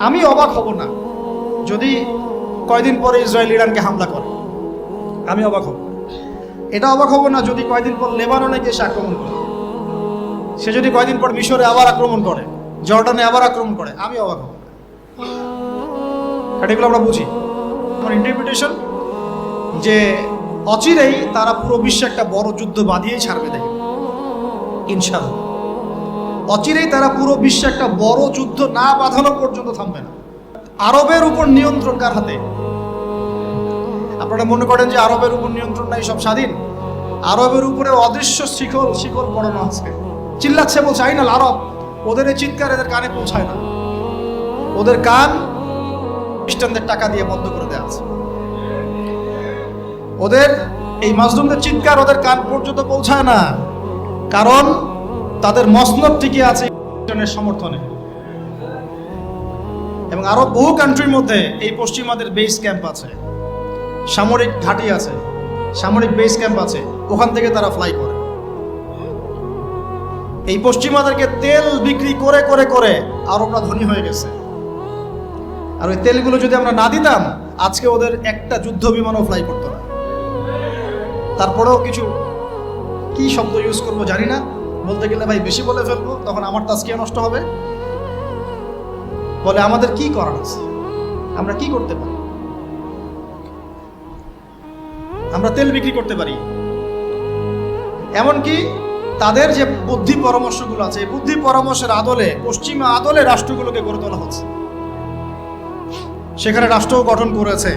আমি অবাক হব না, যদি কয়দিন পরে ইসরায়েল ইরানকে হামলা করে। আমি অবাক হব। এটা অবাক হব না যদি কয়দিন পর লেবাননে গিয়ে সে আক্রমণ করে। সে যদি কয়দিন পর মিশরে আবার আক্রমণ করে, জর্ডানে আবার আক্রমণ করে, আমি অবাক হব। কারণ এগুলো আমরা বুঝি। আমার ইন্টারপ্রিটেশন যে অচিরেই তারা পুরো বিশ্বে একটা বড় যুদ্ধ বাঁধিয়েই ছাড়বে দেখে। ইনশাল্লাহ অচিরেই তারা পুরো বিশ্বে একটা বড় যুদ্ধ না বাঁধানো পর্যন্ত থামবে না। আরবের উপর নিয়ন্ত্রণ কার হাতে? আপনারা মনে করেন যে আরবের উপর নিয়ন্ত্রণ নাই, সব স্বাধীন? আরবের উপরে অদৃশ্য শিকল শিকল পড়ানো আছে চিল্লাচ্ছে, বলছে আইনাল আরব, ওদের এই চিৎকার এদের কানে পৌঁছায় না। ওদের কান খ্রিস্টানদের টাকা দিয়ে বন্ধ করে দেওয়া আছে। ওদের, এই মাজলুমদের চিৎকার ওদের কান পর্যন্ত পৌঁছায় না। কারণ তাদের মসনদ টিকে আছে ইন্টারনেট সমর্থনে। এবং আরও বহু কান্ট্রির মধ্যে এই পশ্চিমাদের বেস ক্যাম্প আছে। সামরিক ঘাঁটি আছে, সামরিক বেস ক্যাম্প আছে, ওখান থেকে তারা ফ্লাই করে। এই পশ্চিমাদেরকে তেল বিক্রি করে করে করে আরবরা ধনী হয়ে গেছে। আর ওই তেলগুলো যদি আমরা না দিতাম, আজকে ওদের একটা যুদ্ধ বিমানও ফ্লাই করতো না। তারপরেও কিছু, কি শব্দ ইউজ করব জানি না। বলতে গেলে ভাই বেশি বলে ফেলব, তখন আমার তাস্কিয়া নষ্ট হবে। বলে আমাদের কি করার আছে? আমরা কি করতে পারি? আমরা তেল বিক্রি করতে পারি। এমনকি তাদের যে বুদ্ধি পরামর্শগুলো আছে বুদ্ধি পরামর্শের আদলে, পশ্চিমা আদলে রাষ্ট্রগুলোকে গড়ে তোলা হচ্ছে। সেখানে রাষ্ট্রও গঠন করেছে।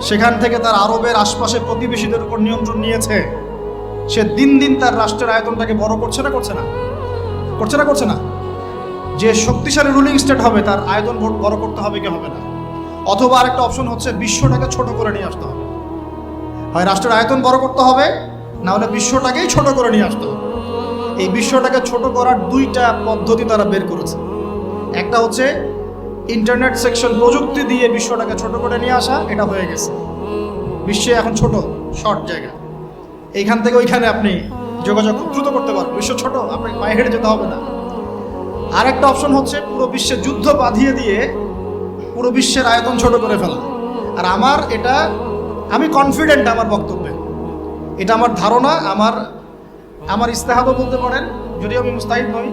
সেখান থেকে তার আরবের আশপাশে প্রতিবেশীদের উপর নিয়ন্ত্রণ নিয়েছে। সে দিন দিন তার রাষ্ট্রের আয়তনটাকে বড় করছে না করছে না? করছে না করছে না? যে শক্তিশালী রুলিং স্টেট হবে, তার আয়তন বড়- বড় করতে হবে কি হবে না? অথবা আরেকটা অপশন হচ্ছে বিশ্বটাকে ছোট করে নিয়ে আসতে হবে। হয় রাষ্ট্রের আয়তন বড় করতে হবে, না হলে বিশ্বটাকেই ছোট করে নিয়ে আসতে হবে। এই বিশ্বটাকে ছোট করার দুইটা পদ্ধতি তারা বের করেছে। একটা হচ্ছে ইন্টারনেট সেকশন প্রযুক্তি দিয়ে বিশ্বটাকে ছোট করে নিয়ে আসা, এটা হয়ে গেছে। বিশ্বে এখন ছোট শর্ট জায়গা। এইখান থেকে ওইখানে আপনি যোগাযোগ খুব দ্রুত করতে পারবেন। বিশ্ব ছোট আপনাকে পায়ে হেঁটে যেতে হবে না। আর একটা অপশন হচ্ছে পুরো বিশ্বে যুদ্ধ বাঁধিয়ে দিয়ে পুরো বিশ্বের আয়তন ছোট করে ফেলা। আর আমার এটা আমি কনফিডেন্ট আমার বক্তব্যে। এটা আমার ধারণা আমার আমার ইস্তেহাদও বলতে পারেন যদিও আমি মুস্তাহিদ নই।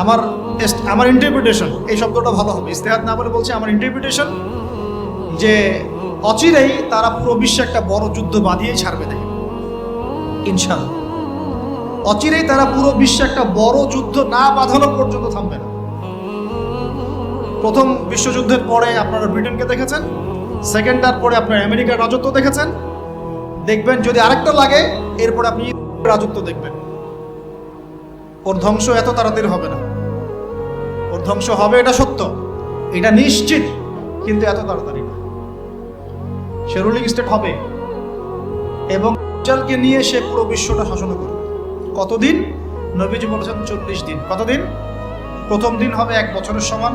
আমার আমার ইন্টারপ্রিটেশন এই শব্দটা ভালো হবে। ইস্তেহাদ না বলে বলছি আমার ইন্টারপ্রিটেশন যে অচিরেই তারা পুরো বিশ্বে একটা বড় যুদ্ধ বাঁধিয়েই ছাড়বে দেখে ইনশাল্লাহ অচিরেই তারা পুরো বিশ্বে একটা বড় যুদ্ধ না বাঁধানো পর্যন্ত থামবে না। প্রথম বিশ্বযুদ্ধের পরে আপনারা ব্রিটেনকে দেখেছেন সেকেন্ডটার পরে আপনার আমেরিকার রাজত্ব দেখেছেন। দেখবেন যদি আরেকটা লাগে, এরপরে আপনি রাজত্ব দেখবেন। ওর ধ্বংস এত তাড়াতাড়ি হবে না। ওর ধ্বংস হবে, এটা সত্য। এটা নিশ্চিত, কিন্তু এত তাড়াতাড়ি না। সে রুলিং স্টেট হবে। এবং দাজ্জালকে নিয়ে সে পুরো বিশ্বটা শাসন করবে। কতদিন? নবীজি বলেছেন চল্লিশ দিন। কতদিন? প্রথম দিন হবে এক বছরের সমান,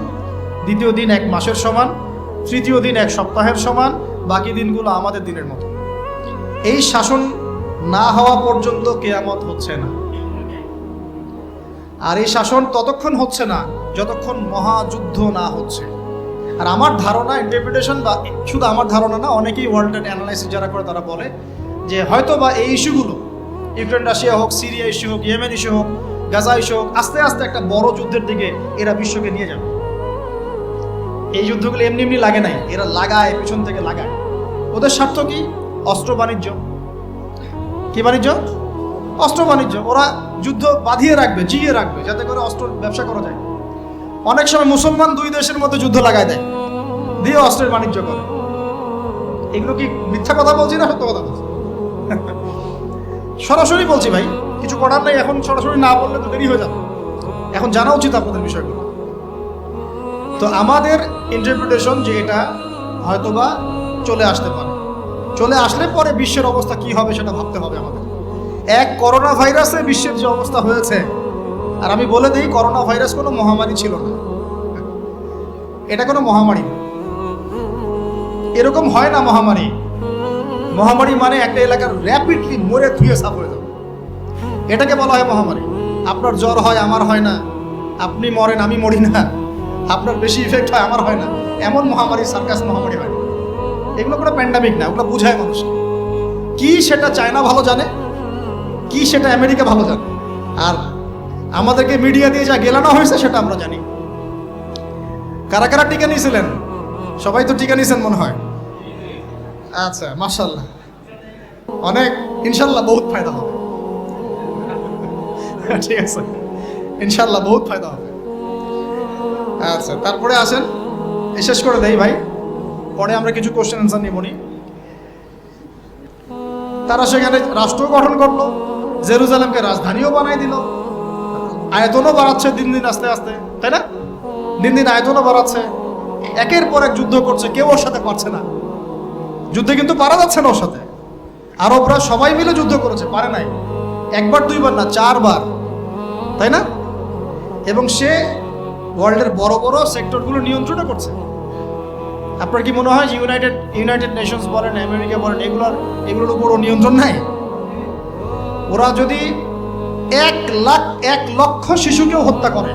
দ্বিতীয় দিন এক মাসের সমান, তৃতীয় দিন এক সপ্তাহের সমান, বাকি দিনগুলো আমাদের দিনের মতো। এই শাসন না হওয়া পর্যন্ত কেয়ামত হচ্ছে না। আর এই শাসন ততক্ষণ হচ্ছে না যতক্ষণ মহাযুদ্ধ না হচ্ছে। আর আমার ধারণা ইন্টারপ্রিটেশন বা শুধু আমার ধারণা না, অনেকেই ওয়ার্ল্ডের অ্যানালাইসিস যারা করে তারা বলে যে হয়তো বা এই ইস্যুগুলো ইউক্রেন, রাশিয়া হোক, সিরিয়া ইস্যু হোক, ইয়েমেন ইস্যু হোক, গাজা ইস্যু হোক, আস্তে আস্তে একটা বড় যুদ্ধের দিকে এরা বিশ্বকে নিয়ে যাবে। এই যুদ্ধগুলো এমনি এমনি লাগে নাই, এরা লাগায়, পিছন থেকে লাগায়। ওদের স্বার্থ কি? অস্ত্র বাণিজ্য। কি বাণিজ্য? অস্ত্র বাণিজ্য। ওরা যুদ্ধ বাঁধিয়ে রাখবে জিয়ে রাখবে, যাতে করে অস্ত্র ব্যবসা করা যায়। অনেক সময় মুসলমান দুই দেশের মধ্যে যুদ্ধ লাগায় দেয়। দিয়ে অস্ত্রের বাণিজ্য করে। এগুলো কি মিথ্যা কথা বলছি না সত্য কথা বলছি? সরাসরি বলছি ভাই, কিছু করার নাই, এখন সরাসরি না বললে তো দেরি হয়ে যাবে। এখন জানা উচিত আপনাদের বিষয়গুলো। তো আমাদের ইন্টারপ্রিটেশন যে এটা হয়তোবা চলে আসতে পারে। চলে আসলে পরে বিশ্বের অবস্থা কি হবে সেটা ভাবতে হবে আমাদের। এক করোনা ভাইরাসে বিশ্বের যে অবস্থা হয়েছে আর আমি বলে দিই করোনা ভাইরাস কোনো মহামারী ছিল না। এটা কোনো মহামারী এরকম হয় না মহামারী। মহামারী মানে একটা এলাকার র্যাপিডলি মরে ধুয়ে সাফ হয়ে যাবে। এটাকে বলা হয় মহামারী। আপনার জ্বর হয়, আমার হয় না। আপনি মরেন, আমি মরি না। আপনার বেশি ইফেক্ট হয়, আমার হয় না। এমন মহামারী, সার্কাস মহামারী হয় না। এগুলো কোনো প্যান্ডামিক না, ওগুলো বোঝায় মানুষ। কি সেটা চায়না ভালো জানে, কি সেটা আমেরিকা ভালো জানে। আর আমাদেরকে মিডিয়া দিয়ে যা গেলানো হয়েছে সেটা আমরা জানি। কারা কারা টিকা নিয়েছিলেন? সবাই তো টিকা নিয়েছেন মনে হয়। আচ্ছা মার্শাল্লাহ অনেক ইনশাল্লাহ বহুত ফায়দা হবে। ঠিক আছে। ইনশাল্লাহ বহুত ফায়দা হবে। আচ্ছা তারপরে আসেন। শেষ করে দেই ভাই। পরে আমরা কিছু কোশ্চেন অ্যান্সার নিব নি তারা সেখানে রাষ্ট্র গঠন করল, জেরুজালেমকে রাজধানীও বানাই দিল। আয়তনও বাড়াচ্ছে দিন দিন আস্তে আস্তে তাই না? দিন দিন আয়তনও বাড়াচ্ছে। একের পর এক যুদ্ধ করছে কেউ ওর সাথে পারছে না। যুদ্ধে কিন্তু পারা যাচ্ছে না ওর সাথে। আরবরা সবাই মিলে যুদ্ধ করেছে পারে নাই। একবার দুইবার না চারবার তাই না? এবং সে ওয়ার্ল্ডের বড় বড় সেক্টরগুলো নিয়ন্ত্রণও করছে। আপনার কি মনে হয় যে ইউনাইটেড ইউনাইটেড নেশনস বলেন আমেরিকা বলেন এগুলোর এগুলোর উপর নিয়ন্ত্রণ নাই? ওরা যদি এক লাখ, এক লক্ষ শিশুকেও হত্যা করে।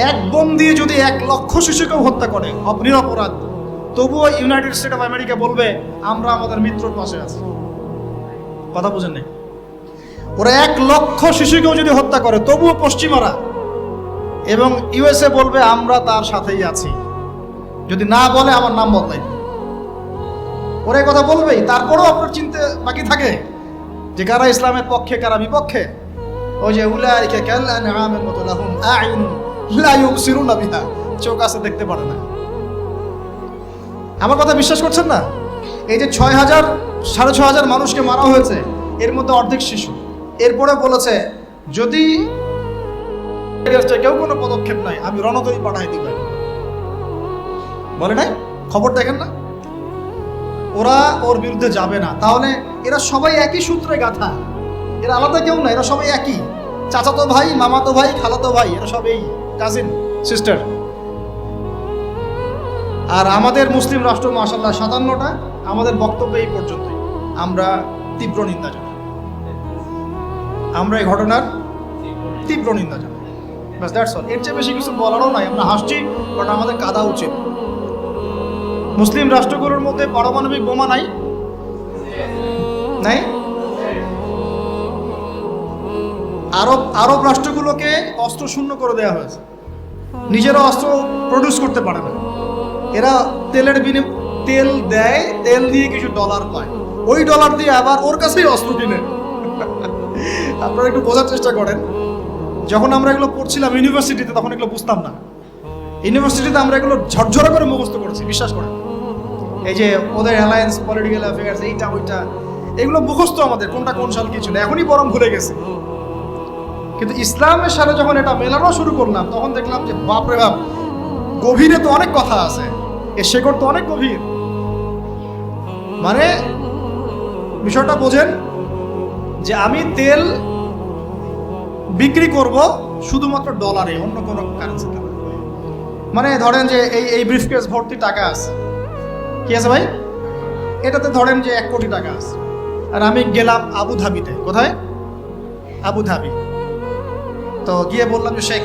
এক বোম দিয়ে যদি এক লক্ষ শিশুকেও হত্যা করে নিরপরাধ। তবুও ইউনাইটেড স্টেট অফ আমেরিকা বলবে, আমরা আমাদের মিত্রর পাশে আছি। কথা বুঝেন নাই? ওরা এক লক্ষ শিশুকেও যদি হত্যা করে, তবুও পশ্চিমারা। এবং ইউএসএ বলবে, আমরা তার সাথেই আছি। যদি না বলে, আমার নাম বদলাই। ওরা কথা বলবেই, তারপরেও আপনার চিন্তা বাকি থাকে। যে কারা ইসলামের পক্ষে, কারা বিপক্ষে? ওই যে উলাইকা কাল আনআমের মতো লাহুম আ'য়ুন লা ইউবসিরুনা বিহা। চোখ আছে দেখতে পারে না। আমার কথা বিশ্বাস করছেন না? এই যে ছয় হাজার, সাড়ে ছয় হাজার মানুষকে মারা হয়েছে, এর মধ্যে অর্ধেক শিশু। এরপরে বলেছে, যদি কেউ কোনো পদক্ষেপ নাই আমি রণতরী পাঠাই দিব বলে নাই? খবর দেখেন না? ওরা ওর বিরুদ্ধে যাবে না। তাহলে এরা সবাই একই সূত্রে গাথা। এরা আলাদা কেউ না, এরা সবাই একই। চাচাতো ভাই, মামাতো ভাই, খালাতো ভাই, এরা সবাই কাজিন সিস্টার আর আমাদের মুসলিম রাষ্ট্র মাসাল্লাহ সাতান্নটা, আমাদের বক্তব্য এই পর্যন্তই। আমরা তীব্র নিন্দা জানাই। আমরা এই ঘটনার তীব্র নিন্দা জানাই। এর চেয়ে বেশি কিছু বলারও নাই, আমরা হাসছি বাট আমাদের কাদা উচিত। মুসলিম রাষ্ট্রগুলোর মধ্যে পারমাণবিক বোমা নাই? নাই? আরব আরব রাষ্ট্রগুলোকে অস্ত্র শূন্য করে দেওয়া হয়েছে। নিজেরা অস্ত্র প্রডিউস করতে পারে না। এরা তেলের বিনে তেল দেয়, তেল দিয়ে কিছু ডলার পায়। ওই ডলার দিয়ে আবার ওর কাছেই অস্ত্র কিনে। আপনারা একটু বোঝার চেষ্টা করেন। যখন আমরা এগুলো পড়ছিলাম ইউনিভার্সিটিতে তখন এগুলো বুঝতাম না। ইউনিভার্সিটিতে আমরা এগুলো ঝরঝরা করে মুখস্থ করেছি, বিশ্বাস করেন। এই যে ওদের অ্যালায়েন্স পলিটিক্যাল অ্যাফেয়ার্স এইটা, ওইটা, এগুলো মুখস্থ আমাদের, কোনটা কোন সাল কিছু না এখনই বরং ভুলে গেছে। কিন্তু ইসলামের সাথে যখন এটা মেলানো শুরু করলাম, তখন দেখলাম যে, বাপরে বাপ, গভীরে তো অনেক কথা আছে এর শেকড় তো অনেক গভীর। মানে বিষয়টা বোঝেন যে আমি তেল বিক্রি করব শুধুমাত্র ডলারে অন্য কোনো কারেন্সিতে মানে ধরেন যে এই এই ব্রিফকেস ভর্তি টাকা আছে কি আছে ভাই? এটাতে ধরেন যে এক কোটি টাকা আছে। আর আমি গেলাম আবু ধাবিতে কোথায়? আবু ধাবি তো গিয়ে বললাম যে, শেখ,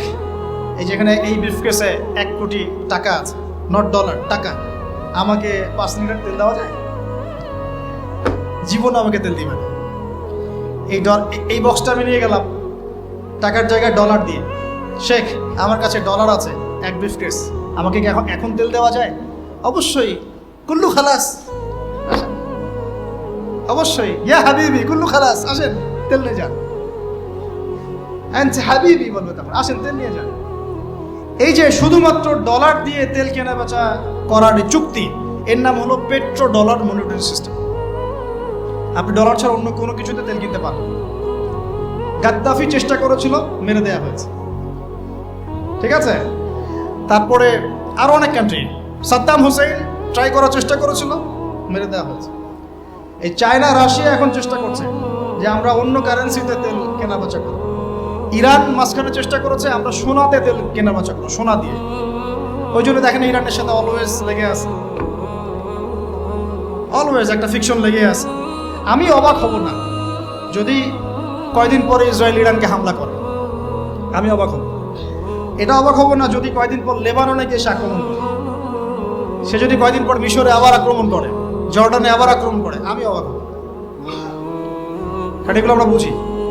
এই যেখানে এই ব্রিফকেসে এক কোটি টাকা আছে নট ডলার টাকা, আমাকে পাঁচ লিটার তেল দেওয়া যায়? জীবন আমাকে তেল দিবে না। এই ডল, এই বক্সটা আমি নিয়ে গেলাম। টাকার জায়গায় ডলার দিয়ে। শেখ, আমার কাছে ডলার আছে, এক ব্রিফকেস আমাকে এখন এখন তেল দেওয়া যায়? অবশ্যই কুল্লু খালাস। অবশ্যই, ইয়া হাবিবি, কুল্লু খালাস, আসেন, তেল নিয়ে যান। আনছে হাবিবি বলবে তখন আসেন, তেল নিয়ে যান। এই যে শুধুমাত্র ডলার দিয়ে তেল কেনা বেচা করার চুক্তি, এর নাম হলো পেট্রো ডলার মনিটরিং সিস্টেম। আপনি ডলার ছাড়া অন্য কোনো কিছুতে তেল কিনতে পারবেন না। গাদ্দাফি চেষ্টা করেছিল, মেরে দেয়া হয়েছে। ঠিক আছে? তারপরে আরও অনেক কান্ট্রি সাদ্দাম হোসেন ট্রাই করার চেষ্টা করেছিল, মেরে দেওয়া হয়েছে। এই চায়না, রাশিয়া এখন চেষ্টা করছে যে আমরা অন্য কারেন্সিতে তেল কেনা বেচা করব। ইরান মাঝখানে চেষ্টা করেছে আমরা সোনাতে তেল কেনা বেচা করব, সোনা দিয়ে। ওই জন্য দেখেন ইরানের সাথে অলওয়েজ লেগে আছে। অলওয়েজ একটা ফিকশন লেগে আছে। আমি অবাক হব না যদি কয়দিন পরে ইসরায়েল ইরানকে হামলা করে। আমি অবাক হব। এটা অবাক হব না যদি কয়দিন পর লেবাননে গিয়ে সে আক্রমণ করে। সে যদি কয়দিন পর মিশরে আবার আক্রমণ করে জর্ডানে আবার আক্রমণ করে আমি অবাক হব। আমরা বুঝি।